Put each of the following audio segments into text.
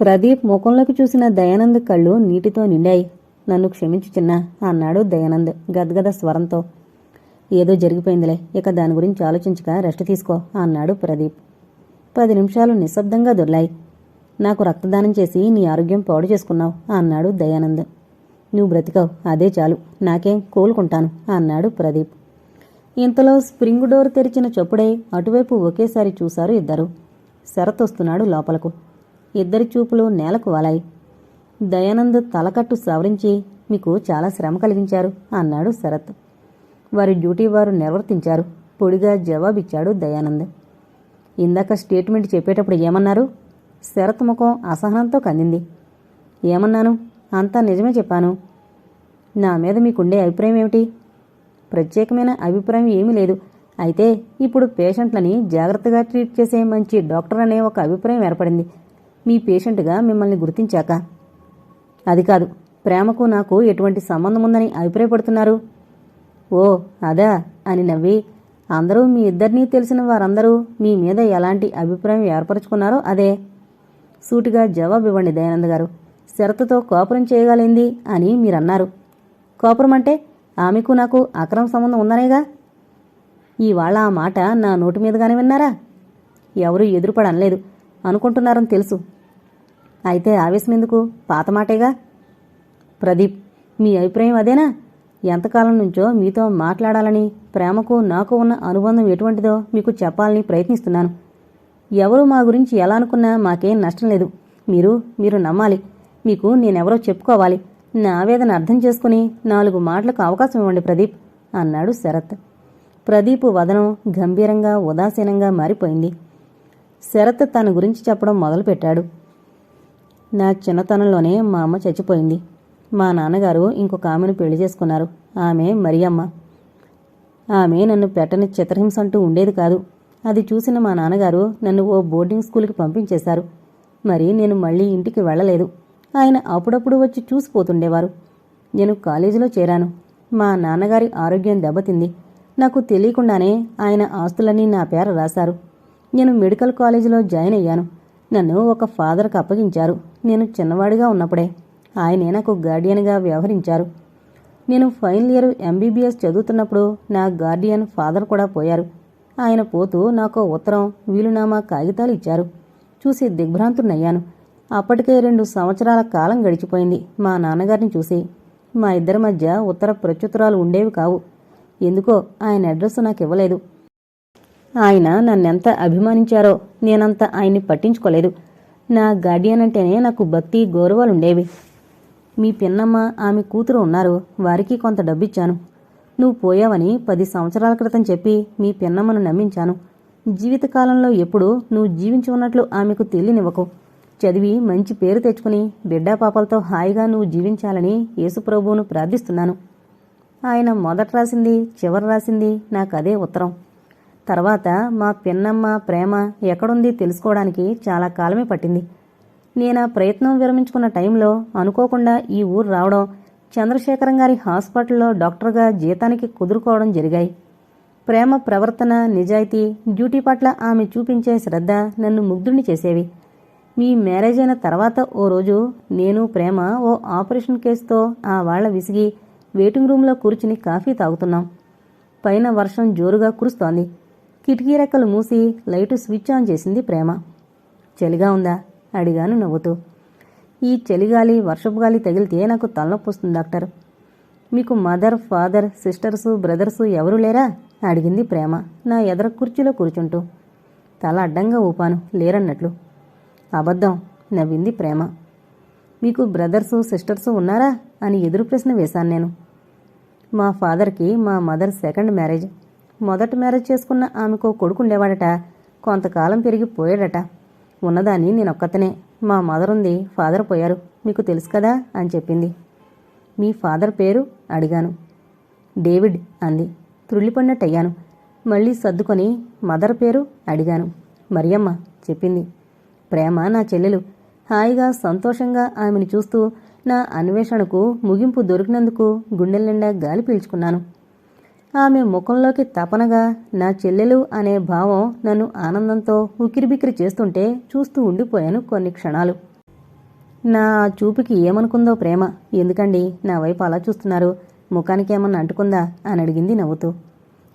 ప్రదీప్ ముఖంలోకి చూసిన దయానంద్ కళ్ళు నీటితో నిండాయి. నన్ను క్షమించు చిన్న అన్నాడు దయానంద్ గద్గద స్వరంతో. ఏదో జరిగిపోయిందిలే ఇక దాని గురించి ఆలోచించక రెస్ట్ తీసుకో అన్నాడు ప్రదీప్. పది నిమిషాలు నిశ్శబ్దంగా దొర్లాయి. నాకు రక్తదానం చేసి నీ ఆరోగ్యం పాడు చేసుకున్నావు అన్నాడు దయానంద్. నువ్వు బ్రతికావు అదే చాలు. నాకేం కోలుకుంటాను అన్నాడు ప్రదీప్. ఇంతలో స్ప్రింగ్ డోర్ తెరిచిన చొప్పుడే అటువైపు ఒకేసారి చూశారు ఇద్దరు. శరత్ వస్తున్నాడు లోపలకు. ఇద్దరి చూపులు నేలకు వాలాయి. దయానంద్ తలకట్టు సవరించి మీకు చాలా శ్రమ కలిగించారు అన్నాడు శరత్. వారి డ్యూటీ వారు నిర్వర్తించారు. పొడిగా జవాబిచ్చాడు దయానంద్. ఇందాక స్టేట్మెంట్ చెప్పేటప్పుడు ఏమన్నారు? శరత్ ముఖం అసహనంతో కందింది. ఏమన్నాను? అంతా నిజమే చెప్పాను. నా మీద మీకుండే అభిప్రాయం ఏమిటి? ప్రత్యేకమైన అభిప్రాయం ఏమీ లేదు. అయితే ఇప్పుడు పేషెంట్లని జాగ్రత్తగా ట్రీట్ చేసే మంచి డాక్టర్ అనే ఒక అభిప్రాయం ఏర్పడింది. మీ పేషెంట్గా మిమ్మల్ని గుర్తించాక. అది కాదు ప్రేమకు నాకు ఎటువంటి సంబంధం ఉందని అభిప్రాయపడుతున్నారు? ఓ అదా అని నవ్వి అందరూ మీ ఇద్దరినీ తెలిసిన వారందరూ మీ మీద ఎలాంటి అభిప్రాయం ఏర్పరచుకున్నారో అదే. సూటిగా జవాబు ఇవ్వండి దయానంద్ గారు. షరతుతో కోపరం చేయగలింది అని మీరన్నారు. కోపరం అంటే ఆమెకు నాకు అక్రమ సంబంధం ఉందనేగా? ఇవాళ ఆ మాట నా నోటి మీదుగానే విన్నారా? ఎవరూ ఎదురుపడనలేదు అనుకుంటున్నారని తెలుసు. అయితే ఆవేశం ఎందుకు పాత మాటేగా? ప్రదీప్ మీ అభిప్రాయం అదేనా? ఎంతకాలం నుంచో మీతో మాట్లాడాలని ప్రేమకు నాకు ఉన్న అనుబంధం ఎటువంటిదో మీకు చెప్పాలని ప్రయత్నిస్తున్నాను. ఎవరు మా గురించి ఎలా అనుకున్నా మాకేం నష్టం లేదు. మీరు మీరు నమ్మాలి. మీకు నేనెవరో చెప్పుకోవాలి. నా ఆవేదన అర్థం చేసుకుని నాలుగు మాటలకు అవకాశం ఇవ్వండి ప్రదీప్ అన్నాడు శరత్. ప్రదీప్ వదనం గంభీరంగా ఉదాసీనంగా మారిపోయింది. శరత్ తన గురించి చెప్పడం మొదలుపెట్టాడు. నా చిన్నతనంలోనే మా అమ్మ చచ్చిపోయింది. మా నాన్నగారు ఇంకొక ఆమెను పెళ్ళి చేసుకున్నారు. ఆమె మరియమ్మ. ఆమె నన్ను పెట్టని చిత్రహింస అంటూ ఉండేది కాదు. అది చూసిన మా నాన్నగారు నన్ను ఓ బోర్డింగ్ స్కూల్కి పంపించేశారు. మరి నేను మళ్ళీ ఇంటికి వెళ్ళలేదు. ఆయన అప్పుడప్పుడు వచ్చి చూసిపోతుండేవారు. నేను కాలేజీలో చేరాను. మా నాన్నగారి ఆరోగ్యం దెబ్బతింది. నాకు తెలియకుండానే ఆయన ఆస్తులన్నీ నా పేర రాశారు. నేను మెడికల్ కాలేజీలో జాయిన్ అయ్యాను. నన్ను ఒక ఫాదర్కి అప్పగించారు. నేను చిన్నవాడిగా ఉన్నప్పుడే ఆయనే నాకు గార్డియన్గా వ్యవహరించారు. నేను ఫైనల్ ఇయర్ ఎంబీబీఎస్ చదువుతున్నప్పుడు నా గార్డియన్ ఫాదర్ కూడా పోయారు. ఆయన పోతూ నాకు ఉత్తరం వీలునామా కాగితాలు ఇచ్చారు. చూసి దిగ్భ్రాంతున్నయ్యాను అప్పటికే రెండు సంవత్సరాల కాలం గడిచిపోయింది మా నాన్నగారిని చూసి. మా ఇద్దరి మధ్య ఉత్తర ప్రత్యుత్తరాలు ఉండేవి కావు. ఎందుకో ఆయన అడ్రస్ నాకు ఇవ్వలేదు. ఆయన నన్నెంత అభిమానించారో నేనంత ఆయన్ని పట్టించుకోలేదు. నా గార్డియన్ అంటేనే నాకు భక్తి గౌరవాలుండేవి. మీ పిన్నమ్మ ఆమె కూతురు ఉన్నారు. వారికి కొంత డబ్బిచ్చాను. నువ్వు పోయావని పది సంవత్సరాల క్రితం చెప్పి మీ పిన్నమ్మను నమ్మించాను. జీవితకాలంలో ఎప్పుడు నువ్వు జీవించి ఉన్నట్లు ఆమెకు తెలియనివ్వకు. చదివి మంచి పేరు తెచ్చుకుని బిడ్డా పాపలతో హాయిగా నువ్వు జీవించాలని యేసుప్రభువును ప్రార్థిస్తున్నాను. ఆయన మొదట రాసింది చివరి రాసింది నాకు అదే ఉత్తరం. తర్వాత మా పిన్నమ్మ ప్రేమ ఎక్కడుంది తెలుసుకోవడానికి చాలా కాలమే పట్టింది. నేను ఆ ప్రయత్నం విరమించుకున్న టైంలో అనుకోకుండా ఈ ఊరు రావడం చంద్రశేఖరం గారి హాస్పిటల్లో డాక్టర్గా జీతానికి కుదురుకోవడం జరిగాయి. ప్రేమ ప్రవర్తన నిజాయితీ డ్యూటీ పట్ల ఆమె చూపించే శ్రద్ధ నన్ను ముగ్ధుడిని చేసేవి. మీ మ్యారేజ్ అయిన తర్వాత ఓ రోజు నేను ప్రేమ ఓ ఆపరేషన్ కేసుతో ఆ వాళ్ళ విసిగి వెయిటింగ్ రూమ్లో కూర్చుని కాఫీ తాగుతున్నాం. పైన వర్షం జోరుగా కురుస్తోంది. కిటికీ రెక్కలు మూసి లైటు స్విచ్ ఆన్ చేసింది ప్రేమ. చలిగా ఉందా? అడిగాను నవ్వుతూ. ఈ చలిగాలి వర్షపు గాలి తగిలితే నాకు తలనొప్పి వస్తుంది డాక్టర్. మీకు మదర్ ఫాదర్ సిస్టర్స్ బ్రదర్స్ ఎవరు లేరా? అడిగింది ప్రేమ నా ఎదర కుర్చీలో కూర్చుంటూ. తల అడ్డంగా ఊపాను లేరన్నట్లు. అబద్ధం నవ్వింది ప్రేమ. మీకు బ్రదర్సు సిస్టర్స్ ఉన్నారా? అని ఎదురు ప్రశ్న వేశాను నేను. మా ఫాదర్కి మా మదర్ సెకండ్ మ్యారేజ్. మొదటి మ్యారేజ్ చేసుకున్న ఆమెకు కొడుకుండేవాడట. కొంతకాలం పెరిగి పోయాడట ఉన్నదాన్ని నేనొక్కతనే. మా మదర్ ఉంది ఫాదర్ పోయారు. మీకు తెలుసు కదా అని చెప్పింది. మీ ఫాదర్ పేరు అడిగాను. డేవిడ్ అంది. త్రుళ్ళిపడినట్టయ్యాను. మళ్ళీ సర్దుకొని మదర్ పేరు అడిగాను. మరియమ్మ చెప్పింది. ప్రేమ నా చెల్లెలు. హాయిగా సంతోషంగా ఆమెను చూస్తూ నా అన్వేషణకు ముగింపు దొరికినందుకు గుండెల నిండా గాలి పీల్చుకున్నాను. ఆమె ముఖంలోకి తపనగా నా చెల్లెలు అనే భావం నన్ను ఆనందంతో ఉకిరిబికిరి చేస్తుంటే చూస్తూ ఉండిపోయాను కొన్ని క్షణాలు. నా చూపుకి ఏమనుకుందో ప్రేమ. ఎందుకండి? నా వైపు అలా చూస్తున్నారు. ముఖానికి ఏమన్నా అంటుకుందా? అని అడిగింది నవ్వుతూ.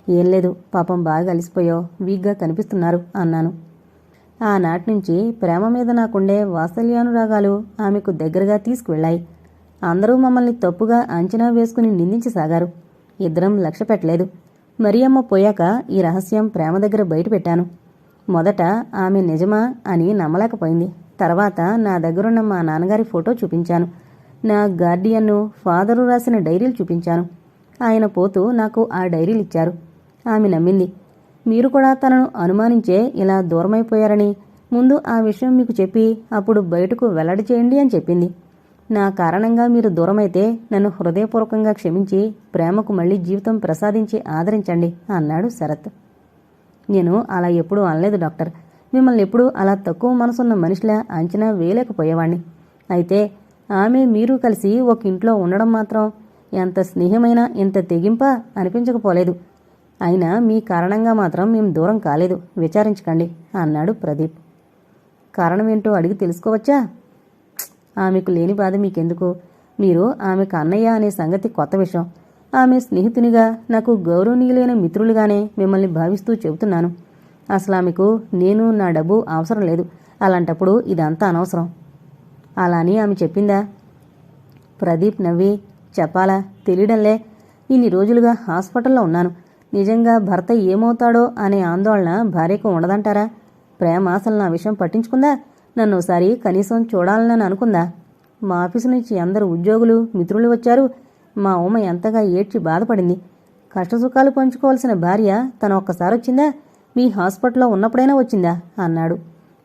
ఏం లేదు పాపం బాగా అలిసిపోయో వీక్గా కనిపిస్తున్నారు అన్నాను. ఆనాటి నుంచి ప్రేమ మీద నాకుండే వాత్సల్యానురాగాలు ఆమెకు దగ్గరగా తీసుకువెళ్ళాయి. అందరూ మమ్మల్ని తప్పుగా అంచనా వేసుకుని నిందించసాగారు. ఇద్దరం లక్ష్య పెట్టలేదు. మరియమ్మ పోయాక ఈ రహస్యం ప్రేమ దగ్గర బయటపెట్టాను మొదట ఆమె నిజమా అని నమ్మలేకపోయింది. తర్వాత నా దగ్గరున్న మా నాన్నగారి ఫోటో చూపించాను. నా గార్డియన్ను ఫాదరు రాసిన డైరీలు చూపించాను. ఆయన పోతూ నాకు ఆ డైరీలు ఇచ్చారు. ఆమె నమ్మింది. మీరు కూడా తనను అనుమానించే ఇలా దూరమైపోయారని ముందు ఆ విషయం మీకు చెప్పి అప్పుడు బయటకు వెల్లడి చేయండి అని చెప్పింది. నా కారణంగా మీరు దూరమైతే నన్ను హృదయపూర్వకంగా క్షమించి ప్రేమకు మళ్ళీ జీవితం ప్రసాదించి ఆదరించండి అన్నాడు శరత్. నేను అలా ఎప్పుడూ అనలేదు డాక్టర్. మిమ్మల్ని ఎప్పుడూ అలా తక్కువ మనసున్న మనిషిలా అంచనా వేయలేకపోయేవాణ్ణి. అయితే ఆమె మీరు కలిసి ఒక ఇంట్లో ఉండడం మాత్రం ఎంత స్నేహమైనా ఎంత తెగింప అనిపించకపోలేదు. అయినా మీ కారణంగా మాత్రం మేము దూరం కాలేదు. విచారించకండి అన్నాడు ప్రదీప్. కారణమేంటో అడిగి తెలుసుకోవచ్చా? ఆమెకు లేని బాధ మీకెందుకు? మీరు ఆమెకు అన్నయ్య అనే సంగతి కొత్త విషయం. ఆమె స్నేహితునిగా నాకు గౌరవనీయులైన మిత్రులుగానే మిమ్మల్ని భావిస్తూ చెబుతున్నాను. అసలు ఆమెకు నేను నా డబ్బు అవసరం లేదు. అలాంటప్పుడు ఇదంతా అనవసరం. అలా అని ఆమె చెప్పిందా? ప్రదీప్ నవ్వి చెప్పాలా? తెలియడంలే. ఇన్ని రోజులుగా హాస్పిటల్లో ఉన్నాను. నిజంగా భర్త ఏమవుతాడో అనే ఆందోళన భార్యకు ఉండదంటారా? ప్రేమ అసలు నా విషయం పట్టించుకుందా? నన్ను ఒకసారి కనీసం చూడాలని అనుకుందా? మా ఆఫీసు నుంచి అందరు ఉద్యోగులు మిత్రులు వచ్చారు. మా ఉమ్మ ఎంతగా ఏడ్చి బాధపడింది. కష్టసుఖాలు పంచుకోవాల్సిన భార్య తను ఒక్కసారి వచ్చిందా? మీ హాస్పిటల్లో ఉన్నప్పుడైనా వచ్చిందా? అన్నాడు.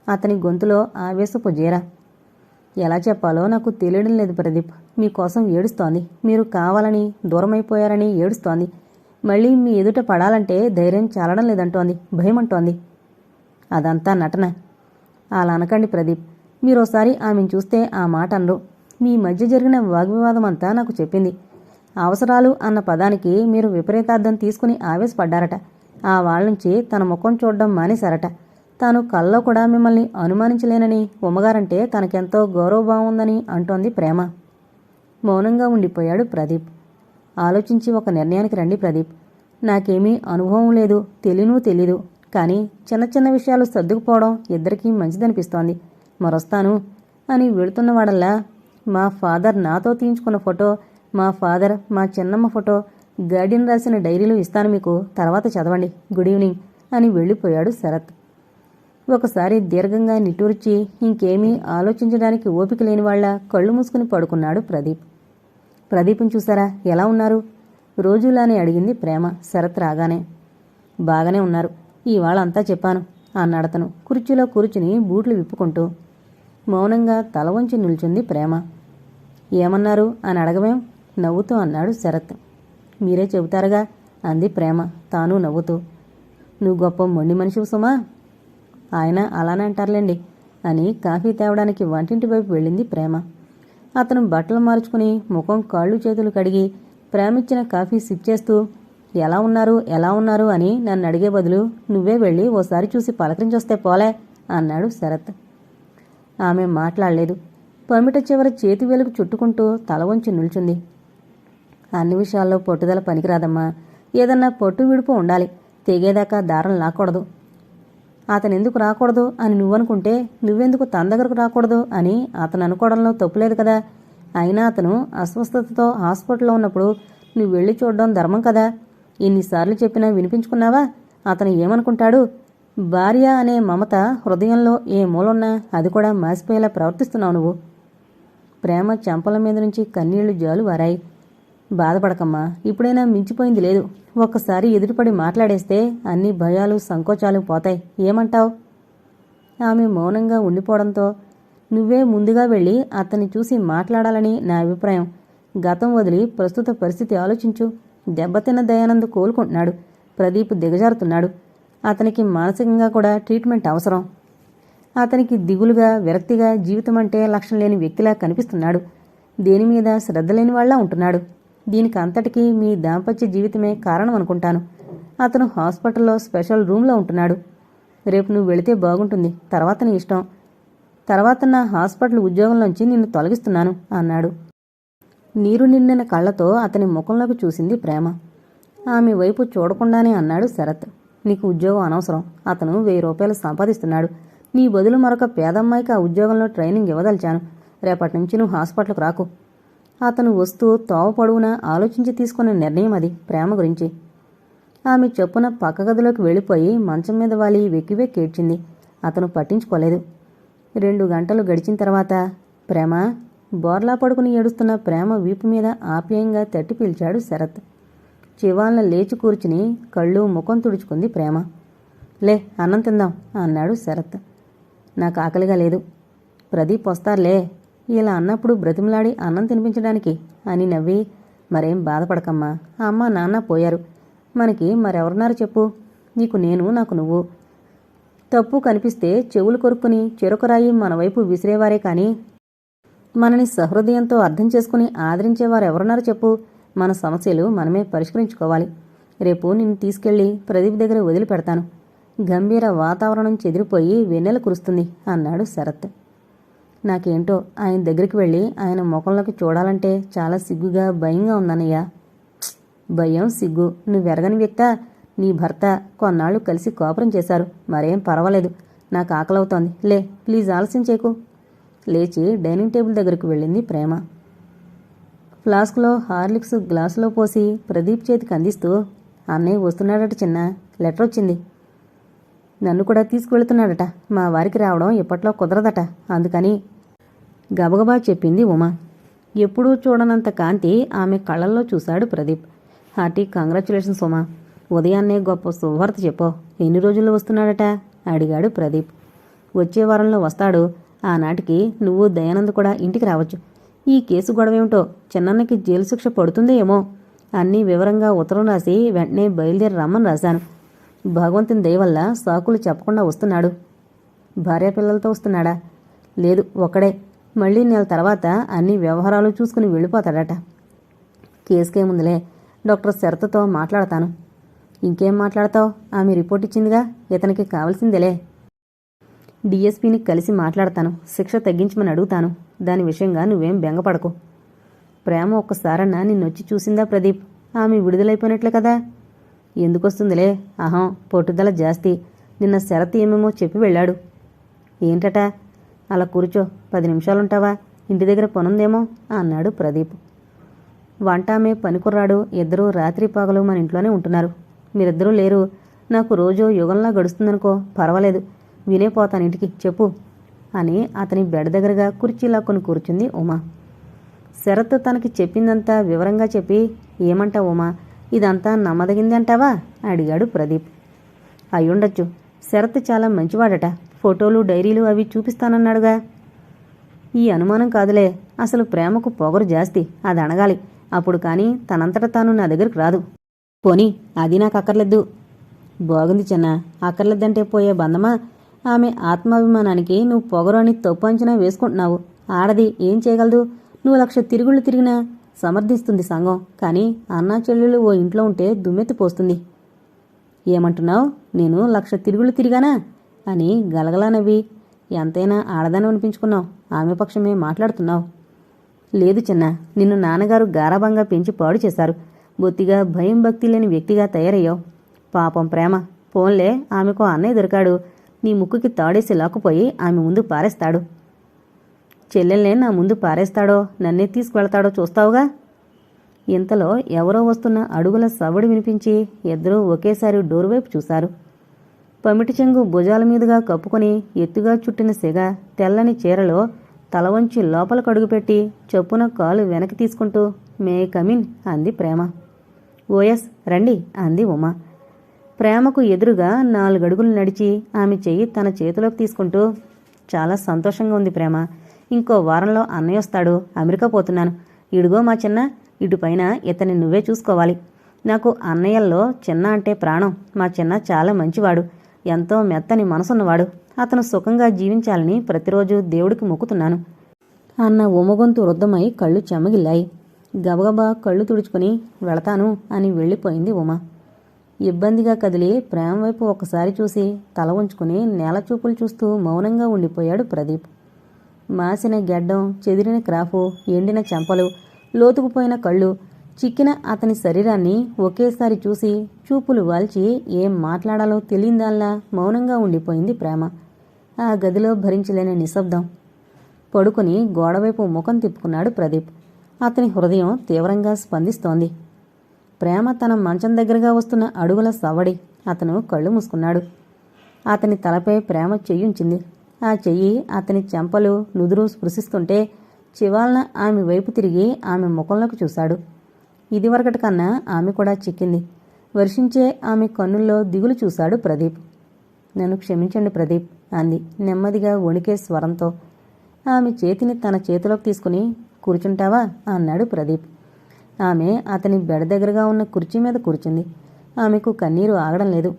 అతని గొంతులో ఆవేశపు జీరా. ఎలా చెప్పాలో నాకు తెలియడం లేదు ప్రదీప్. మీకోసం ఏడుస్తోంది. మీరు కావాలని దూరమైపోయారని ఏడుస్తోంది. మళ్ళీ మీ ఎదుట పడాలంటే ధైర్యం చాలడం లేదంటోంది. భయం అంటోంది అదంతా నటన. అలా అనకండి ప్రదీప్. మీరోసారి ఆమెను చూస్తే ఆ మాట అనరు. మీ మధ్య జరిగిన వాగ్వివాదమంతా నాకు చెప్పింది. అవసరాలు అన్న పదానికి మీరు విపరీతార్థం తీసుకుని ఆవేశపడ్డారట. ఆ వాళ్ళ నుంచి తన ముఖం చూడడం మానేశారట. తాను కల్లో కూడా మిమ్మల్ని అనుమానించలేనని ఉమ్మగారంటే తనకెంతో గౌరవభావం ఉందని అంటోంది ప్రేమ. మౌనంగా ఉండిపోయాడు ప్రదీప్. ఆలోచించి ఒక నిర్ణయానికి రండి ప్రదీప్. నాకేమీ అనుభవం లేదు తెలియనూ తెలీదు. కానీ చిన్న చిన్న విషయాలు సర్దుకుపోవడం ఇద్దరికీ మంచిదనిపిస్తోంది. మరొస్తాను అని వెళుతున్నవాడల్లా మా ఫాదర్ నాతో తీయించుకున్న ఫోటో మా ఫాదర్ మా చిన్నమ్మ ఫోటో గార్డియన్ రాసిన డైరీలు ఇస్తాను మీకు తర్వాత చదవండి. గుడ్ ఈవినింగ్ అని వెళ్ళిపోయాడు శరత్. ఒకసారి దీర్ఘంగా నిట్టూర్చి ఇంకేమీ ఆలోచించడానికి ఓపిక లేని వాళ్ళ కళ్ళు మూసుకుని పడుకున్నాడు ప్రదీప్. ప్రదీప్ని చూసారా ఎలా ఉన్నారు? రోజులానే అడిగింది ప్రేమ శరత్ రాగానే. బాగానే ఉన్నారు. ఇవాళ అంతా చెప్పాను అన్నాడతను కుర్చీలో కూర్చుని బూట్లు విప్పుకుంటూ. మౌనంగా తల వంచి నిల్చుంది ప్రేమ. ఏమన్నారు? అని అడగమేం? నవ్వుతూ అన్నాడు శరత్. మీరే చెబుతారుగా అంది ప్రేమ తాను నవ్వుతూ. నువ్వు గొప్ప మొండి మనిషివి సుమా. ఆయన అలానే అంటారులేండి అని కాఫీ తేవడానికి వంటింటి వైపు వెళ్ళింది ప్రేమ. అతను బట్టలు మార్చుకుని ముఖం కాళ్ళు చేతులు కడిగి ప్రేమిచ్చిన కాఫీ సిప్ చేస్తూ ఎలా ఉన్నారు? ఎలా ఉన్నారు? అని నన్ను అడిగే బదులు నువ్వే వెళ్ళి ఓసారి చూసి పలకరించొస్తే పోలే అన్నాడు శరత్. ఆమె మాట్లాడలేదు. పమిట చివర చేతి వేలుకు చుట్టుకుంటూ తల వంచి నిల్చుంది. అన్ని విషయాల్లో పట్టుదల పనికిరాదమ్మా. ఏదన్నా పట్టు విడుపు ఉండాలి. తెగేదాకా దారం రాకూడదు అతను ఎందుకు రాకూడదు అని నువ్వనుకుంటే నువ్వెందుకు తన దగ్గరకు రాకూడదు అని అతను అనుకోవడంలో తప్పులేదు కదా. అయినా అతను అస్వస్థతతో హాస్పిటల్లో ఉన్నప్పుడు నువ్వు వెళ్ళి చూడడం ధర్మం కదా. ఎన్నిసార్లు చెప్పినా వినిపించుకున్నావా? అతను ఏమనుకుంటాడు? భార్య అనే మమత హృదయంలో ఏ మూలున్నా అది కూడా మాసిపోయేలా ప్రవర్తిస్తున్నావు నువ్వు. ప్రేమ చెంపల మీద నుంచి కన్నీళ్ళు జాలు వారాయి. బాధపడకమ్మా ఇప్పుడైనా మించిపోయింది లేదు. ఒక్కసారి ఎదురుపడి మాట్లాడేస్తే అన్ని భయాలు సంకోచాలు పోతాయి. ఏమంటావు? ఆమె మౌనంగా ఉండిపోవడంతో నువ్వే ముందుగా వెళ్ళి అతన్ని చూసి మాట్లాడాలని నా అభిప్రాయం. గతం వదిలి ప్రస్తుత పరిస్థితి ఆలోచించు. దెబ్బతిన్న దయానంద్ కోలుకుంటున్నాడు. ప్రదీప్ దిగజారుతున్నాడు. అతనికి మానసికంగా కూడా ట్రీట్మెంట్ అవసరం. అతనికి దిగులుగా విరక్తిగా జీవితం అంటే లక్ష్యం లేని వ్యక్తిలా కనిపిస్తున్నాడు. దేని మీద శ్రద్ధ లేని వాళ్ళ ఉంటున్నాడు. దీనికి అంతటికీ మీ దాంపత్య జీవితమే కారణం అనుకుంటాను. అతను హాస్పిటల్లో స్పెషల్ రూమ్లో ఉంటున్నాడు. రేపు నువ్వు వెళితే బాగుంటుంది. తర్వాత నీ ఇష్టం. తర్వాత నా హాస్పిటల్ ఉద్యోగంలోంచి నిన్ను తొలగిస్తున్నాను అన్నాడు. నీరు నిండిన కళ్ళతో అతని ముఖంలోకి చూసింది ప్రేమ. ఆమె వైపు చూడకుండానే అన్నాడు శరత్. నీకు ఉద్యోగం అనవసరం. అతను వెయ్యి రూపాయలు సంపాదిస్తున్నాడు. నీ బదులు మరొక పేదమ్మాయికి ఆ ఉద్యోగంలో ట్రైనింగ్ ఇవ్వదలిచాను. రేపటి నుంచి నువ్వు హాస్పిటల్కి రాకు. అతను వస్తూ తోవ పొడవునా ఆలోచించి తీసుకున్న నిర్ణయం అది ప్రేమ గురించి. ఆమె చెప్పున పక్క గదిలోకి వెళ్ళిపోయి మంచం మీద వాలి వెక్కి వెక్కి ఏడ్చింది అతను పట్టించుకోలేదు. రెండు గంటలు గడిచిన తర్వాత ప్రేమ బోర్లా పడుకుని ఏడుస్తున్న ప్రేమ వీపు మీద ఆప్యాయంగా తట్టి పిలిచాడు శరత్. చివాలన లేచి కూర్చుని కళ్ళు ముఖం తుడుచుకుంది ప్రేమ. లే అన్నం తిందాం అన్నాడు శరత్. నాకు ఆకలిగా లేదు. ప్రదీప్ వస్తారులే. ఇలా అన్నప్పుడు బ్రతిమలాడి అన్నం తినిపించడానికి అని నవ్వి మరేం బాధపడకమ్మా. అమ్మ నాన్న పోయారు. మనకి మరెవరున్నారు చెప్పు. నీకు నేను నాకు నువ్వు. తప్పు కనిపిస్తే చెవులు కొరుక్కుని చెరొకరాయి మన వైపు విసిరేవారే కానీ మనని సహృదయంతో అర్థం చేసుకుని ఆదరించేవారు ఎవరున్నారు చెప్పు. మన సమస్యలు మనమే పరిష్కరించుకోవాలి. రేపు నిన్ను తీసుకెళ్ళి ప్రదీప్ దగ్గర వదిలిపెడతాను. గంభీర వాతావరణం చెదిరిపోయి వెన్నెల కురుస్తుంది అన్నాడు శరత్. నాకేంటో ఆయన దగ్గరికి వెళ్ళి ఆయన ముఖంలోకి చూడాలంటే చాలా సిగ్గుగా భయంగా ఉందన్నయ్య. భయం సిగ్గు. నువ్వెరగని వ్యక్త నీ భర్త కొన్నాళ్ళు కలిసి కోపరం చేశారు. మరేం పర్వాలేదు. నాకు ఆకలవుతోంది. లే ప్లీజ్ ఆలస్యం చేయకు. లేచి డైనింగ్ టేబుల్ దగ్గరకు వెళ్ళింది ప్రేమ. ఫ్లాస్క్లో హార్లిక్స్ గ్లాసులో పోసి ప్రదీప్ చేతికి అందిస్తూ అన్నయ్య వస్తున్నాడట చిన్న లెటర్ వచ్చింది. నన్ను కూడా తీసుకువెళ్తున్నాడట. మా వారికి రావడం ఇప్పట్లో కుదరదట. అందుకని గబగబా చెప్పింది ఉమా. ఎప్పుడూ చూడనంత కాంతి ఆమె కళ్ళల్లో చూశాడు ప్రదీప్. Hearty congratulations Uma. ఉదయాన్నే గొప్ప శుభవార్త చెప్పో. ఎన్ని రోజుల్లో వస్తున్నాడట? అడిగాడు ప్రదీప్. వచ్చే వారంలో వస్తాడు. ఆనాటికి నువ్వు దయానంద్ కూడా ఇంటికి రావచ్చు. ఈ కేసు గొడవేమిటో చిన్నన్నకి జైలు శిక్ష పడుతుందో ఏమో అన్నీ వివరంగా ఉత్తరం రాసి వెంటనే బయలుదేరి రమ్మని రాశాను. భగవంతుని దయవల్ల సాకులు చెప్పకుండా వస్తున్నాడు. భార్య పిల్లలతో వస్తున్నాడా? లేదు ఒక్కడే. మళ్ళీ నెల తర్వాత అన్ని వ్యవహారాలు చూసుకుని వెళ్ళిపోతాడట. కేసుకేముందిలే డాక్టర్ శరతతో మాట్లాడతాను. ఇంకేం మాట్లాడతావు? ఆమె రిపోర్ట్ ఇచ్చిందిగా? ఇతనికి కావలసిందేలే. డిఎస్పీని కలిసి మాట్లాడతాను. శిక్ష తగ్గించమని అడుగుతాను. దాని విషయంగా నువ్వేం బెంగపడకు. ప్రేమ ఒక్కసారన్నా నిన్నొచ్చి చూసిందా ప్రదీప్? ఆమె విడుదలైపోయినట్లే కదా? ఎందుకొస్తుందిలే? అహం పట్టుదల జాస్తి. నిన్న శరత్ ఏమేమో చెప్పి వెళ్ళాడు. ఏంటట? అలా కూర్చో పది నిమిషాలుంటావా? ఇంటి దగ్గర పనుందేమో? అన్నాడు ప్రదీప్. వంట ఆమె పనికుర్రాడు. ఇద్దరూ రాత్రి పగలు మన ఇంట్లోనే ఉంటున్నారు. మీరిద్దరూ లేరు. నాకు రోజు యుగంలా గడుస్తుందనుకో పర్వాలేదు. వినేపోతాను ఇంటికి చెప్పు అని అతని బెడ్ దగ్గరగా కుర్చీలా కొని కూర్చుంది ఉమా. శరత్ తనకి చెప్పిందంతా వివరంగా చెప్పి ఏమంటావు ఉమా? ఇదంతా నమ్మదగిందంటావా అడిగాడు ప్రదీప్. అయ్యుండొచ్చు. శరత్ చాలా మంచివాడట. ఫోటోలు డైరీలు అవి చూపిస్తానన్నాడుగా. ఈ అనుమానం కాదులే. అసలు ప్రేమకు పొగరు జాస్తి. అది అడగాలి. అప్పుడు కానీ తనంతట తాను నా దగ్గరికి రాదు. పోనీ అది నాకు అక్కర్లేదు. బాగుంది చిన్న. అక్కర్లేదంటే పోయే బంధమా? ఆమె ఆత్మాభిమానానికి నువ్వు పొగరు అని తప్పు అంచనా వేసుకుంటున్నావు. ఆడది ఏం చేయగలదు? నువ్వు లక్ష తిరుగుళ్ళు తిరిగినా సమర్థిస్తుంది సంఘం. కానీ అన్నా చెల్లెళ్ళు ఓ ఇంట్లో ఉంటే దుమ్మెత్తిపోస్తుంది ఏమంటున్నావు? నేను లక్ష తిరుగుళ్ళు తిరిగానా? అని గలగలా నవ్వి ఎంతైనా ఆడదని అనిపించుకున్నావు. ఆమె పక్షమే మాట్లాడుతున్నావు. లేదు చిన్న. నిన్ను నాన్నగారు గారాభంగా పెంచి పాడు చేశారు. బొత్తిగా భయం భక్తి లేని వ్యక్తిగా తయారయ్యావు. పాపం ప్రేమ. పోన్లే. ఆమెకు అన్నయ్య దొరికాడు. నీ ముక్కుకి తాడేసి లాక్కుపోయి ఆమె ముందు పారేస్తాడు. చెల్లెల్నే నా ముందు పారేస్తాడో నన్నే తీసుకువెళ్తాడో చూస్తావుగా? ఇంతలో ఎవరో వస్తున్న అడుగుల సవడి వినిపించి ఇద్దరూ ఒకేసారి డోర్ వైపు చూశారు. పమిటి చెంగు భుజాల మీదుగా కప్పుకొని ఎత్తుగా చుట్టిన సెగ తెల్లని చీరలో తల వంచి లోపల కడుగుపెట్టి చొప్పున కాలు వెనక్కి తీసుకుంటూ మే కమిన్ అంది ప్రేమ. ఓఎస్ రండి అంది ఉమా. ప్రేమకు ఎదురుగా నాలుగడుగులు నడిచి ఆమె చెయ్యి తన చేతిలోకి తీసుకుంటూ చాలా సంతోషంగా ఉంది ప్రేమ. ఇంకో వారంలో అన్నయ్య వస్తాడు. అమెరికా పోతున్నాను. ఇడుగో మా చిన్న. ఇటుపైన ఇతన్ని నువ్వే చూసుకోవాలి. నాకు అన్నయ్యల్లో చిన్న అంటే ప్రాణం. మా చిన్న చాలా మంచివాడు. ఎంతో మెత్తని మనసున్నవాడు. అతను సుఖంగా జీవించాలని ప్రతిరోజు దేవుడికి మొక్కుతున్నాను. అన్న ఉమగొంతు వృద్ధమై కళ్ళు చెమ్మగిల్లాయి గబగబా కళ్ళు తుడుచుకుని వెళతాను అని వెళ్ళిపోయింది ఉమ. ఇబ్బందిగా కదిలి ప్రేమ వైపు ఒకసారి చూసి తల ఉంచుకుని నేల చూపులు చూస్తూ మౌనంగా ఉండిపోయాడు ప్రదీప్. మాసిన గెడ్డం చెదిరిన క్రాఫు ఎండిన చెంపలు లోతుకుపోయిన కళ్ళు చిక్కిన అతని శరీరాన్ని ఒకేసారి చూసి చూపులు వాల్చి ఏం మాట్లాడాలో తెలియదాల్లా మౌనంగా ఉండిపోయింది ప్రేమ. ఆ గదిలో భరించలేని నిశ్శబ్దం. పడుకుని గోడవైపు ముఖం తిప్పుకున్నాడు ప్రదీప్. అతని హృదయం తీవ్రంగా స్పందిస్తోంది. ప్రేమ తన మంచం దగ్గరగా వస్తున్న అడుగుల సవడి అతను కళ్ళు మూసుకున్నాడు. అతని తలపై ప్రేమ చెయ్యుంచింది ఆ చెయ్యి అతని చెంపలు నుదురు స్పృశిస్తుంటే చివాలన ఆమె వైపు తిరిగి ఆమె ముఖంలోకి చూశాడు. ఇదివరకటి కన్నా ఆమె కూడా చిక్కింది. వర్షించే ఆమె కన్నుల్లో దిగులు చూశాడు ప్రదీప్. నన్ను క్షమించండి ప్రదీప్ అంది నెమ్మదిగా వణికే స్వరంతో. ఆమె చేతిని తన చేతిలోకి తీసుకుని కూర్చుంటావా? అన్నాడు ప్రదీప్. ఆమె అతని బెడ దగ్గరగా ఉన్న కుర్చీ మీద కూర్చుంది. ఆమెకు కన్నీరు ఆగడం లేదు.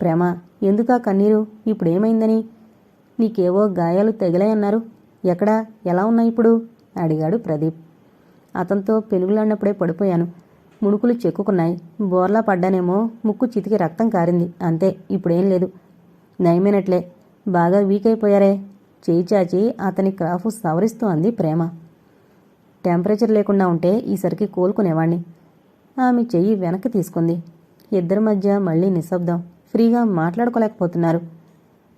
ప్రేమ ఎందుకా కన్నీరు? ఇప్పుడేమైందని? నీకేవో గాయాలు తగిలాయన్నారు. ఎక్కడా? ఎలా ఉన్నాయి ఇప్పుడు? అడిగాడు ప్రదీప్. అతనితో పెనుగులాడినప్పుడే పడిపోయాను. ముడుకులు చెక్కుకున్నాయి. బోర్లా పడ్డానేమో ముక్కు చితికి రక్తం కారింది. అంతే ఇప్పుడేం లేదు. నయమైనట్లే. బాగా వీక్ అయిపోయారే. చేయి చాచి అతని క్రాఫ్ సవరిస్తూ అంది ప్రేమ. టెంపరేచర్ లేకుండా ఉంటే ఈసరికి కోలుకునేవాణ్ణి. ఆమె చెయ్యి వెనక్కి తీసుకుంది. ఇద్దరి మధ్య మళ్ళీ నిశ్శబ్దం. ఫ్రీగా మాట్లాడుకోలేకపోతున్నారు.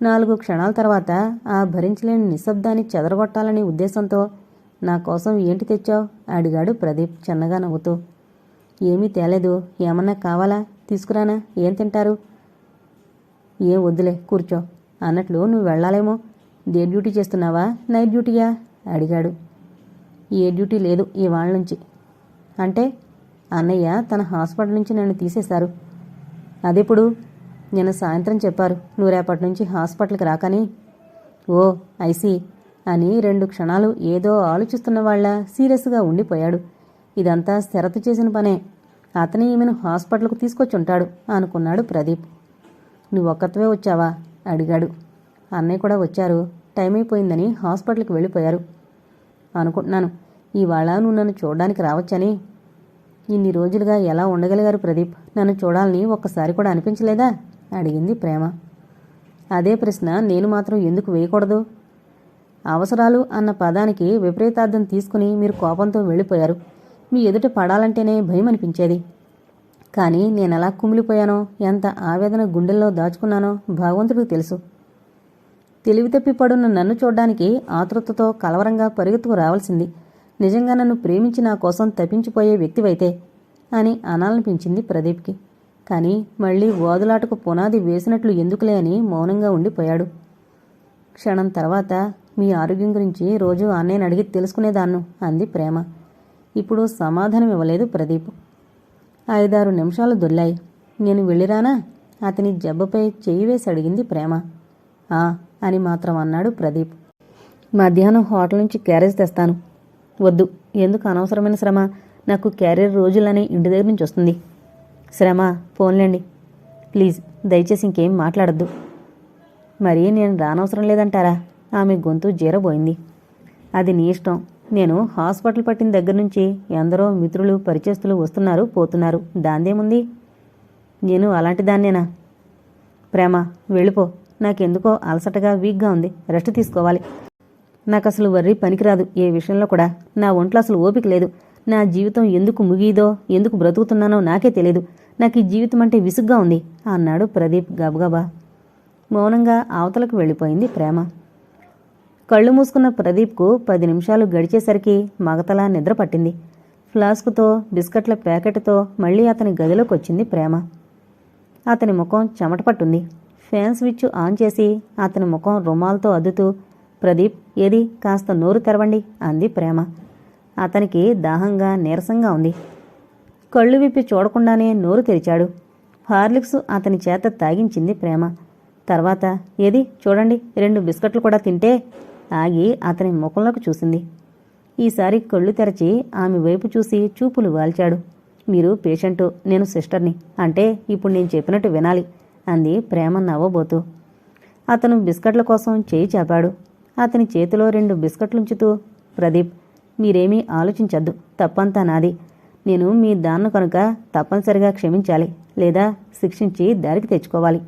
నాలుగు క్షణాల తర్వాత ఆ భరించలేని నిశ్శబ్దాన్ని చెదరగొట్టాలనే ఉద్దేశంతో నా కోసం ఏంటి తెచ్చావు? అడిగాడు ప్రదీప్ చిన్నగా నవ్వుతూ. ఏమీ తేలేదు. ఏమన్నా కావాలా? తీసుకురానా? ఏం తింటారు? ఏం వద్దులే. కూర్చో. అన్నట్లు నువ్వు వెళ్ళాలేమో. డే డ్యూటీ చేస్తున్నావా? నైట్ డ్యూటీయా? అడిగాడు. ఏ డ్యూటీ లేదు ఇవాళ నుంచి. అంటే అన్నయ్య తన హాస్పిటల్ నుంచి నన్ను తీసేశారు. అదెప్పుడు? నిన్న సాయంత్రం చెప్పారు. నువ్వు రేపటి నుంచి హాస్పిటల్కి రాకని ఓ ఐసీ అని రెండు క్షణాలు ఏదో ఆలోచిస్తున్న వాళ్ళ సీరియస్గా ఉండిపోయాడు. ఇదంతా స్థిరత చేసిన పనే. అతనే ఈమెను హాస్పిటల్కు తీసుకొచ్చుంటాడు అనుకున్నాడు ప్రదీప్. నువ్వు ఒక్కతవే వచ్చావా? అడిగాడు. అన్నయ్య కూడా వచ్చారు. టైం అయిపోయిందని హాస్పిటల్కి వెళ్ళిపోయారు. అనుకుంటున్నాను. ఇవాళ నువ్వు నన్ను చూడడానికి రావచ్చని. ఇన్ని రోజులుగా ఎలా ఉండగలిగారు ప్రదీప్? నన్ను చూడాలని ఒక్కసారి కూడా అనిపించలేదా? అడిగింది ప్రేమ. అదే ప్రశ్న నేను మాత్రం ఎందుకు వేయకూడదు? అవసరాలు అన్న పదానికి విపరీతార్థం తీసుకుని మీరు కోపంతో వెళ్ళిపోయారు. మీ ఎదుట పడాలంటేనే భయం అనిపించేది. కానీ నేనెలా కుమిలిపోయానో ఎంత ఆవేదన గుండెల్లో దాచుకున్నానో భగవంతుడికి తెలుసు. తెలివితప్పి పడున్న నన్ను చూడ్డానికి ఆతృతతో కలవరంగా పరిగెత్తుకు రావాల్సింది. నిజంగా నన్ను ప్రేమించి నా కోసం తప్పించిపోయే వ్యక్తివైతే అని అనాలనిపించింది ప్రదీప్కి. కానీ మళ్ళీ ఓదులాటకు పునాది వేసినట్లు ఎందుకులే అని మౌనంగా ఉండిపోయాడు. క్షణం తర్వాత మీ ఆరోగ్యం గురించి రోజు అన్నయ్యని అడిగి తెలుసుకునేదాన్ను అంది ప్రేమ. ఇప్పుడు సమాధానం ఇవ్వలేదు ప్రదీప్. ఐదారు నిమిషాలు దొల్లాయి నేను వెళ్ళిరానా? అతని జబ్బపై చేయి వేసి అడిగింది ప్రేమ. ఆ అని మాత్రం అన్నాడు ప్రదీప్. మధ్యాహ్నం హోటల్ నుంచి క్యారేజ్ తెస్తాను. వద్దు ఎందుకు అనవసరమైన శ్రమ? నాకు క్యారియర్ రోజులనే ఇంటి దగ్గర నుంచి వస్తుంది. శ్రమ ఫోన్లేండి. ప్లీజ్ దయచేసి ఇంకేం మాట్లాడద్దు. మరి నేను రానవసరం లేదంటారా? ఆమె గొంతు జీరబోయింది. అది నీ ఇష్టం. నేను హాస్పిటల్ పట్టిన దగ్గర నుంచి ఎందరో మిత్రులు పరిచయస్తులు వస్తున్నారు పోతున్నారు. దాందేముంది? నేను అలాంటి దాన్నేనా? ప్రేమ వెళ్ళిపో. నాకెందుకో అలసటగా వీక్గా ఉంది. రెస్ట్ తీసుకోవాలి. నాకు అసలు వర్రీ పనికిరాదు ఏ విషయంలో కూడా. నా ఒంట్లో అసలు ఓపిక లేదు. నా జీవితం ఎందుకు ముగియదో ఎందుకు బ్రతుకుతున్నానో నాకే తెలియదు నాకు ఈ జీవితం అంటే విసుగ్గా ఉంది అన్నాడు ప్రదీప్ గబగబా. మౌనంగా అవతలకు వెళ్ళిపోయింది ప్రేమ. కళ్ళు మూసుకున్న ప్రదీప్కు పది నిమిషాలు గడిచేసరికి మగతలా నిద్ర పట్టింది. ఫ్లాస్కుతో బిస్కెట్ల ప్యాకెట్తో మళ్ళీ అతని గదిలోకి వచ్చింది ప్రేమ. అతని ముఖం చెమట పట్టుంది. ఫ్యాన్ స్విచ్ ఆన్ చేసి అతని ముఖం రుమాలతో అద్దుతూ ప్రదీప్ ఏది? కాస్త నోరు తెరవండి అంది ప్రేమ. అతనికి దాహంగా నీరసంగా ఉంది. కళ్ళు విప్పి చూడకుండానే నోరు తెరిచాడు. హార్లిక్స్ అతని చేత తాగించింది ప్రేమ. తర్వాత ఏది? చూడండి రెండు బిస్కెట్లు కూడా తింటే? ఆగి అతని ముఖంలోకి చూసింది. ఈసారి కళ్ళు తెరచి ఆమె వైపు చూసి చూపులు వాల్చాడు. మీరు పేషెంటు నేను సిస్టర్ని. అంటే ఇప్పుడు నేను చెప్పినట్టు వినాలి. అంది ప్రేమ నవ్వబోతూ. అతను బిస్కెట్ల కోసం చేయి చాపాడు. అతని చేతిలో రెండు బిస్కెట్లుంచుతూ ప్రదీప్ మీరేమీ ఆలోచించద్దు. తప్పంతా నాది. నేను మీ దాన్న కనుక తప్పనిసరిగా క్షమించాలి లేదా శిక్షించి దారికి తెచ్చుకోవాలి.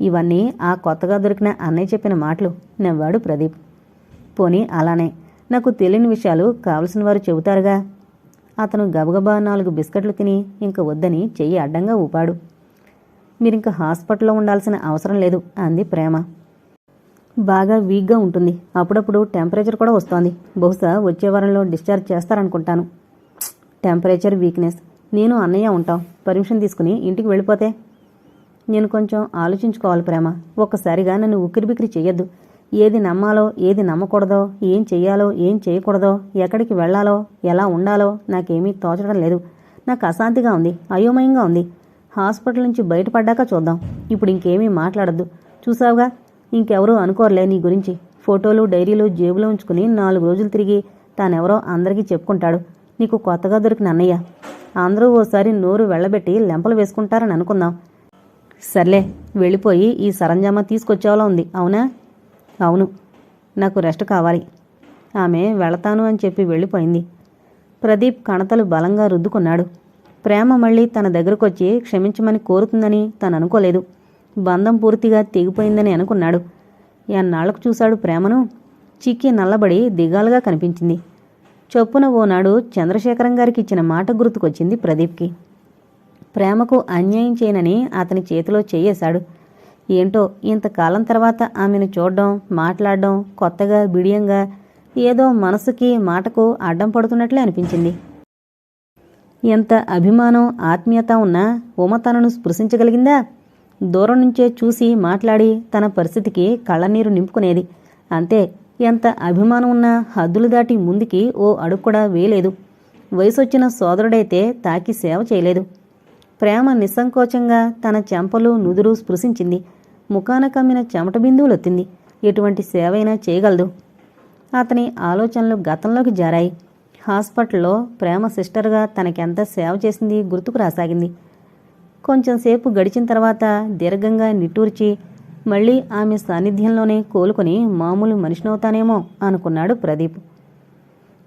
ఇవన్నీ ఆ కొత్తగా దొరికిన అన్నయ్య చెప్పిన మాటలు నవ్వాడు ప్రదీప్. పోనీ అలానే. నాకు తెలియని విషయాలు కావలసిన వారు చెబుతారుగా. అతను గబగబా నాలుగు బిస్కెట్లు తిని ఇంక వద్దని చెయ్యి అడ్డంగా ఊపాడు. మీరు ఇంకా హాస్పిటల్లో ఉండాల్సిన అవసరం లేదు అంది ప్రేమ. బాగా వీక్గా ఉంటుంది. అప్పుడప్పుడు టెంపరేచర్ కూడా వస్తోంది. బహుశా వచ్చే వారంలో డిశ్చార్జ్ చేస్తారనుకుంటాను. Temperature weakness. నేను అన్నయ్య ఉంటాం. పర్మిషన్ తీసుకుని ఇంటికి వెళ్ళిపోతే? నేను కొంచెం ఆలోచించుకోవాలి ప్రేమ. ఒక్కసారిగా నన్ను ఉక్కిరిబిక్కిరి చేయొద్దు ఏది నమ్మాలో ఏది నమ్మకూడదో ఏం చెయ్యాలో ఏం చేయకూడదో ఎక్కడికి వెళ్ళాలో ఎలా ఉండాలో నాకేమీ తోచడం లేదు. నాకు అశాంతిగా ఉంది అయోమయంగా ఉంది. హాస్పిటల్ నుంచి బయటపడ్డాక చూద్దాం. ఇప్పుడు ఇంకేమీ మాట్లాడద్దు. చూసావుగా? ఇంకెవరూ అనుకోరులే నీ గురించి. ఫోటోలు డైరీలు జేబులో ఉంచుకుని నాలుగు రోజులు తిరిగి తానెవరో అందరికీ చెప్పుకుంటాడు. నీకు కొత్తగా దొరికిన అన్నయ్య. అందరూ ఓసారి నోరు వెళ్ళబెట్టి లెంపలు వేసుకుంటారని అనుకుందాం. సర్లే వెళ్ళిపోయి ఈ సరంజామా తీసుకొచ్చేవాలా ఉంది. అవునా? అవును. నాకు రెస్ట్ కావాలి. ఆమె వెళతాను అని చెప్పి వెళ్ళిపోయింది. ప్రదీప్ కణతలు బలంగా రుద్దుకున్నాడు. ప్రేమ మళ్ళీ తన దగ్గరకొచ్చి క్షమించమని కోరుతుందని తను అనుకోలేదు. బంధం పూర్తిగా తెగిపోయిందని అనుకున్నాడు. ఎన్నాళ్ళకు చూశాడు ప్రేమను? చిక్కి నల్లబడి దిగాలుగా కనిపించింది. చొప్పున ఓనాడు చంద్రశేఖరం గారికి ఇచ్చిన మాట గుర్తుకొచ్చింది ప్రదీప్కి. ప్రేమకు అన్యాయం చేయనని అతని చేతిలో చేయేశాడు. ఏంటో ఇంతకాలం తర్వాత ఆమెను చూడడం మాట్లాడడం కొత్తగా బిడియంగా ఏదో మనసుకి మాటకు అడ్డం పడుతున్నట్లే అనిపించింది. ఎంత అభిమానం ఆత్మీయత ఉన్నా ఉమ తనను స్పృశించగలిగిందా? దూరం నుంచే చూసి మాట్లాడి తన పరిస్థితికి కళ్ళనీరు నింపుకునేది. అంతే ఎంత అభిమానం ఉన్నా హద్దులు దాటి ముందుకి ఓ అడుగు కూడా వేయలేదు. వయసొచ్చిన సోదరుడైతే తాకి సేవ చేయలేదు. ప్రేమ నిస్సంకోచంగా తన చెంపలు నుదురు స్పృశించింది. ముఖాన కమ్మిన చెమట బిందువులొత్తింది. ఎటువంటి సేవైనా చేయగలదు. అతని ఆలోచనలు గతంలోకి జారాయి. హాస్పిటల్లో ప్రేమ సిస్టర్గా తనకెంత సేవ చేసింది గుర్తుకు రాసాగింది. కొంచెంసేపు గడిచిన తర్వాత దీర్ఘంగా నిట్టూర్చి మళ్ళీ ఆమె సాన్నిధ్యంలోనే కోలుకొని మామూలు మనిషినవుతానేమో అనుకున్నాడు ప్రదీప్.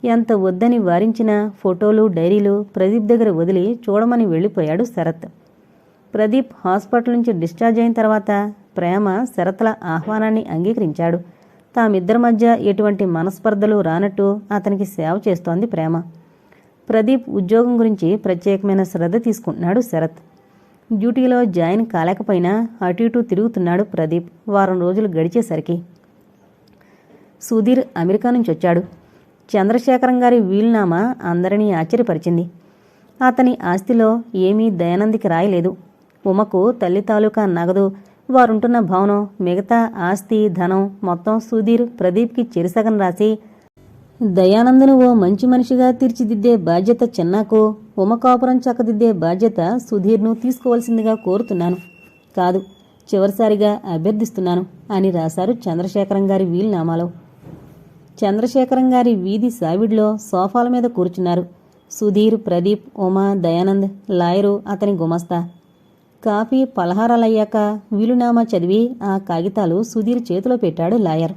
ఎంత వద్దని వారించిన ఫోటోలు డైరీలు ప్రదీప్ దగ్గర వదిలి చూడమని వెళ్ళిపోయాడు శరత్. ప్రదీప్ హాస్పిటల్ నుంచి డిశ్చార్జ్ అయిన తర్వాత ప్రేమ శరత్ల ఆహ్వానాన్ని అంగీకరించాడు. తామిద్దరి మధ్య ఎటువంటి మనస్పర్ధలు రానట్టు అతనికి సేవ చేస్తోంది ప్రేమ. ప్రదీప్ ఉద్యోగం గురించి ప్రత్యేకమైన శ్రద్ధ తీసుకుంటున్నాడు శరత్. డ్యూటీలో జాయిన్ కాలేకపోయినా అటు ఇటు తిరుగుతున్నాడు ప్రదీప్ వారం రోజులు గడిచేసరికి. సుధీర్ అమెరికా నుంచి వచ్చాడు. చంద్రశేఖరం గారి వీలునామా అందరినీ ఆశ్చర్యపరిచింది. అతని ఆస్తిలో ఏమీ దయానందికి రాయలేదు. ఉమకు తల్లి తాలూకా నగదు వారుంటున్న భవనం మిగతా ఆస్తి ధనం మొత్తం సుధీర్ ప్రదీప్కి చెరిసగం రాసి దయానందను ఓ మంచి మనిషిగా తీర్చిదిద్దే బాధ్యత చిన్నాకు ఉమకాపురం చక్కదిద్దే బాధ్యత సుధీర్ను తీసుకోవాల్సిందిగా కోరుతున్నాను. కాదు చివరిసారిగా అభ్యర్థిస్తున్నాను అని రాశారు చంద్రశేఖరం గారి వీలునామాలో. చంద్రశేఖరం గారి వీధి సావిడిలో సోఫాల మీద కూర్చున్నారు సుధీర్ ప్రదీప్ ఉమా దయానంద్ లాయరు అతని గుమస్తా. కాఫీ పలహారాలయ్యాక వీలునామా చదివి ఆ కాగితాలు సుధీర్ చేతిలో పెట్టాడు లాయర్.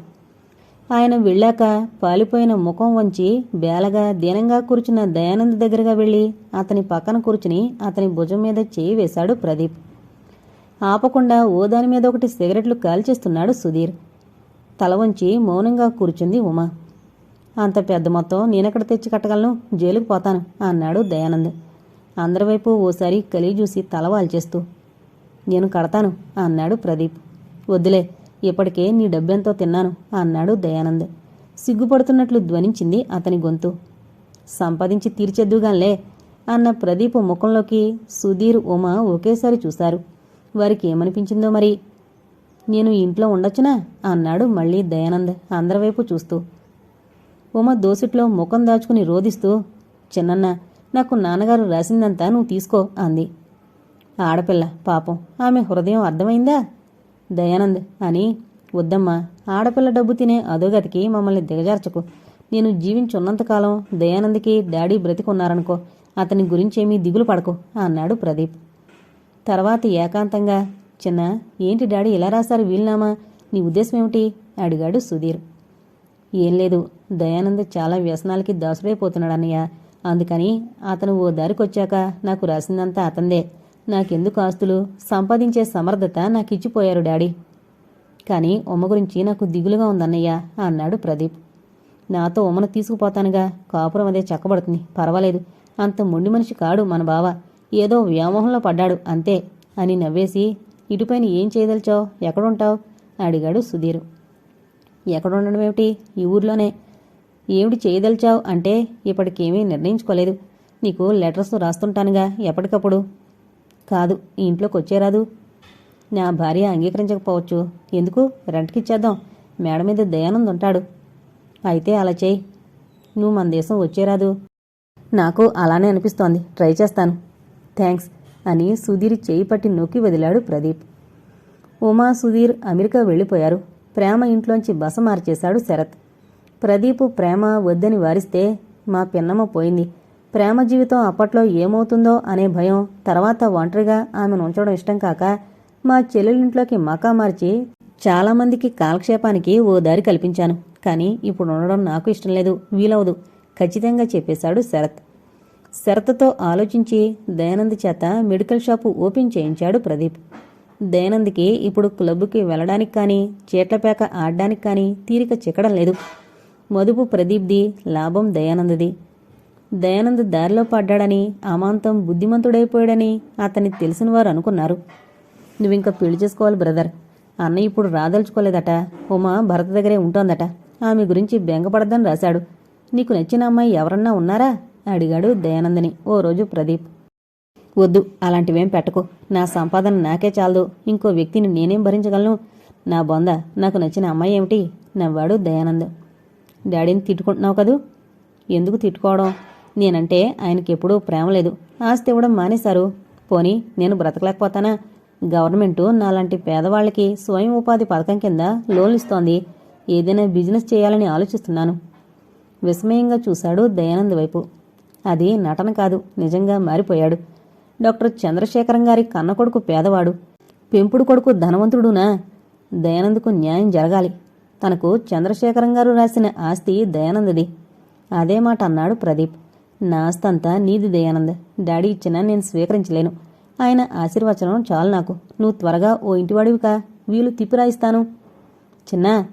ఆయన వెళ్ళాక పాలిపోయిన ముఖం వంచి బేలగా దీనంగా కూర్చున్న దయానంద్ దగ్గరగా వెళ్ళి అతని పక్కన కూర్చుని అతని భుజం మీద చేయి వేశాడు ప్రదీప్. ఆపకుండా ఓ దాని మీద ఒకటి సిగరెట్లు కాల్చేస్తున్నాడు సుధీర్. తల వంచి మౌనంగా కూర్చుంది ఉమా. అంత పెద్ద మొత్తం నేనెక్కడ తెచ్చి కట్టగలను? జైలుకు పోతాను అన్నాడు దయానంద్. అందరి వైపు ఓసారి కలిగి చూసి తల వాల్చేస్తూ నేను కడతాను అన్నాడు ప్రదీప్. వద్దులే ఇప్పటికే నీ డబ్బెంతో తిన్నాను అన్నాడు దయానంద్. సిగ్గుపడుతున్నట్లు ధ్వనించింది అతని గొంతు. సంపాదించి తీర్చేద్దుగాన్లే అన్న ప్రదీప్ ముఖంలోకి సుధీర్ ఉమ ఒకేసారి చూశారు. వారికి ఏమనిపించిందో మరి? నేను ఇంట్లో ఉండొచ్చునా అన్నాడు మళ్ళీ దయానంద్ అందరివైపు చూస్తూ. ఉమ దోసిట్లో ముఖం దాచుకుని రోదిస్తూ చిన్నన్న నాకు నాన్నగారు రాసిందంతా నువ్వు తీసుకో అంది. ఆడపిల్ల పాపం. ఆమె హృదయం అర్థమైందా? దయానంద్ అని వద్దమ్మా ఆడపిల్ల డబ్బు తినే అధోగతికి మమ్మల్ని దిగజార్చకు. నేను జీవించున్నంతకాలం దయానంద్కి డాడీ బ్రతికున్నారనుకో అతని గురించేమీ దిగులు పడకు అన్నాడు ప్రదీప్. తర్వాత ఏకాంతంగా చిన్న ఏంటి డాడీ ఇలా రాశారు వీలునామా? నీ ఉద్దేశం ఏమిటి అడిగాడు సుధీర్. ఏం లేదు దయానంద్ చాలా వ్యసనాలకి దాసుడైపోతున్నాడు అన్నయ్య అందుకని అతను ఓ దారికొచ్చాక నాకు రాసిందంతా అతందే నాకెందుకు ఆస్తులు? సంపాదించే సమర్థత నాకు ఇచ్చిపోయారు డాడీ. కానీ ఉమ్మ గురించి నాకు దిగులుగా ఉందన్నయ్య అన్నాడు ప్రదీప్. నాతో ఉమ్మను తీసుకుపోతానుగా. కాపురం అదే చక్కబడుతుంది. పర్వాలేదు. అంత మొండి మనిషి కాడు మన బావ. ఏదో వ్యామోహంలో పడ్డాడు అంతే అని నవ్వేసి ఇటుపైన ఏం చేయదలిచావు? ఎక్కడుంటావు? అడిగాడు సుధీర్. ఎక్కడుండడం ఏమిటి ఈ ఊర్లోనే. ఏమిటి చేయదలిచావు? అంటే ఇప్పటికేమీ నిర్ణయించుకోలేదు. నీకు లెటర్స్ రాస్తుంటానుగా ఎప్పటికప్పుడు. కాదు ఈ ఇంట్లోకి వచ్చేరాదు నా భార్య అంగీకరించకపోవచ్చు. ఎందుకు? రెంట్కి ఇచ్చేద్దాం. మేడ మీద దయానంద్ ఉంటాడు. అయితే అలా చేయి. నువ్వు మన దేశం వచ్చేరాదు నాకు అలానే అనిపిస్తోంది. ట్రై చేస్తాను. థ్యాంక్స్ అని సుధీర్ చేయి పట్టి నొక్కి వదిలాడు ప్రదీప్. ఉమా సుధీర్ అమెరికా వెళ్ళిపోయారు. ప్రేమ ఇంట్లోంచి బస మార్చేశాడు శరత్. ప్రదీప్ ప్రేమ వద్దని వారిస్తే మా పిన్నమ్మ పోయింది. ప్రేమ జీవితం అప్పట్లో ఏమవుతుందో అనే భయం తర్వాత ఒంటరిగా ఆమెను ఉంచడం ఇష్టం కాక మా చెల్లెలింట్లోకి మకా మార్చి చాలామందికి కాలక్షేపానికి ఓ దారి కల్పించాను. కానీ ఇప్పుడు ఉండడం నాకు ఇష్టం లేదు వీలవదు ఖచ్చితంగా చెప్పేశాడు శరత్. శరత్తో ఆలోచించి దయానంద్ చేత మెడికల్ షాపు ఓపెన్ చేయించాడు ప్రదీప్. దయానంద్కి ఇప్పుడు క్లబ్కి వెళ్ళడానికి కానీ చీట్లపేక ఆడడానికి కానీ తీరిక చిక్కడం లేదు. మదుపు ప్రదీప్ది లాభం దయానందది. దయానంద్ దారిలో పడ్డాడని అమాంతం బుద్ధిమంతుడైపోయాడని అతన్ని తెలిసిన వారు అనుకున్నారు. నువ్వింకా పెళ్ళి చేసుకోవాలి బ్రదర్. అన్న ఇప్పుడు రాదలుచుకోలేదట. ఉమా భరత దగ్గరే ఉంటోందట. ఆమె గురించి బెంగపడద్దని రాశాడు. నీకు నచ్చిన అమ్మాయి ఎవరన్నా ఉన్నారా? అడిగాడు దయానందని ఓ రోజు ప్రదీప్. వద్దు అలాంటివేం పెట్టకు. నా సంపాదన నాకే చాలదు. ఇంకో వ్యక్తిని నేనేం భరించగలను? నా బొంద నాకు నచ్చిన అమ్మాయి ఏమిటి? నవ్వాడు దయానంద్. డాడీని తిట్టుకుంటున్నావు కదూ? ఎందుకు తిట్టుకోవడం? నేనంటే ఆయనకి ఎప్పుడూ ప్రేమ లేదు. ఆస్తి ఇవ్వడం మానేశారు. పోనీ నేను బ్రతకలేకపోతానా? గవర్నమెంటు నాలాంటి పేదవాళ్ళకి స్వయం ఉపాధి పథకం కింద లోన్లు ఇస్తోంది. ఏదైనా బిజినెస్ చేయాలని ఆలోచిస్తున్నాను. విస్మయంగా చూశాడు దయానంద్ వైపు. అది నటన కాదు నిజంగా మారిపోయాడు. డాక్టర్ చంద్రశేఖరం గారి కన్న కొడుకు పేదవాడు. పెంపుడు కొడుకు ధనవంతుడునా? దయానంద్కు న్యాయం జరగాలి. తనకు చంద్రశేఖరం గారు రాసిన ఆస్తి దయానందది. అదే మాట అన్నాడు ప్రదీప్. నాస్తంతా నీది దయానంద్. డాడీ ఇచ్చినా నేను స్వీకరించలేను. ఆయన ఆశీర్వచనం చాలు నాకు. నువ్వు త్వరగా ఓ ఇంటివాడివికా. వీలు తిప్పిరాయిస్తాను చిన్నా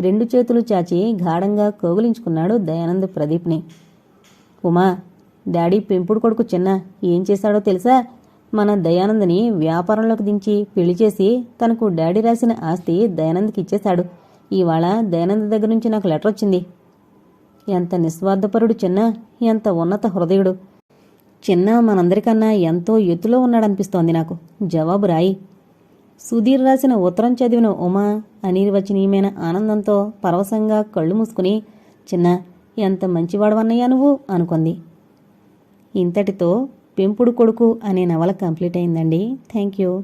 రెండు చేతులు చాచి గాఢంగా కోగులించుకున్నాడు దయానంద్ ప్రదీప్ని. ఉమా డాడీ పెంపుడు కొడుకు చిన్న ఏం చేశాడో తెలుసా? మన దయానందని వ్యాపారంలోకి దించి పెళ్ళి చేసి తనకు డాడీ రాసిన ఆస్తి దయానంద్కి ఇచ్చేశాడు. ఇవాళ దయానంద్ దగ్గర నుంచి నాకు లెటర్ వచ్చింది. ఎంత నిస్వార్థపరుడు చిన్న ఎంత ఉన్నత హృదయుడు. చిన్న మనందరికన్నా ఎంతో ఎత్తులో ఉన్నాడనిపిస్తోంది నాకు. జవాబు రాయి. సుధీర్ రాసిన ఉత్తరం చదివిన ఉమా అనిర్వచనీయమైన ఆనందంతో పరవశంగా కళ్ళు మూసుకుని చిన్న ఎంత మంచివాడవన్నయ్యా నువ్వు? అనుకుంది. ఇంతటితో పెంపుడు కొడుకు అనే నవల కంప్లీట్ అయిందండి. Thank you.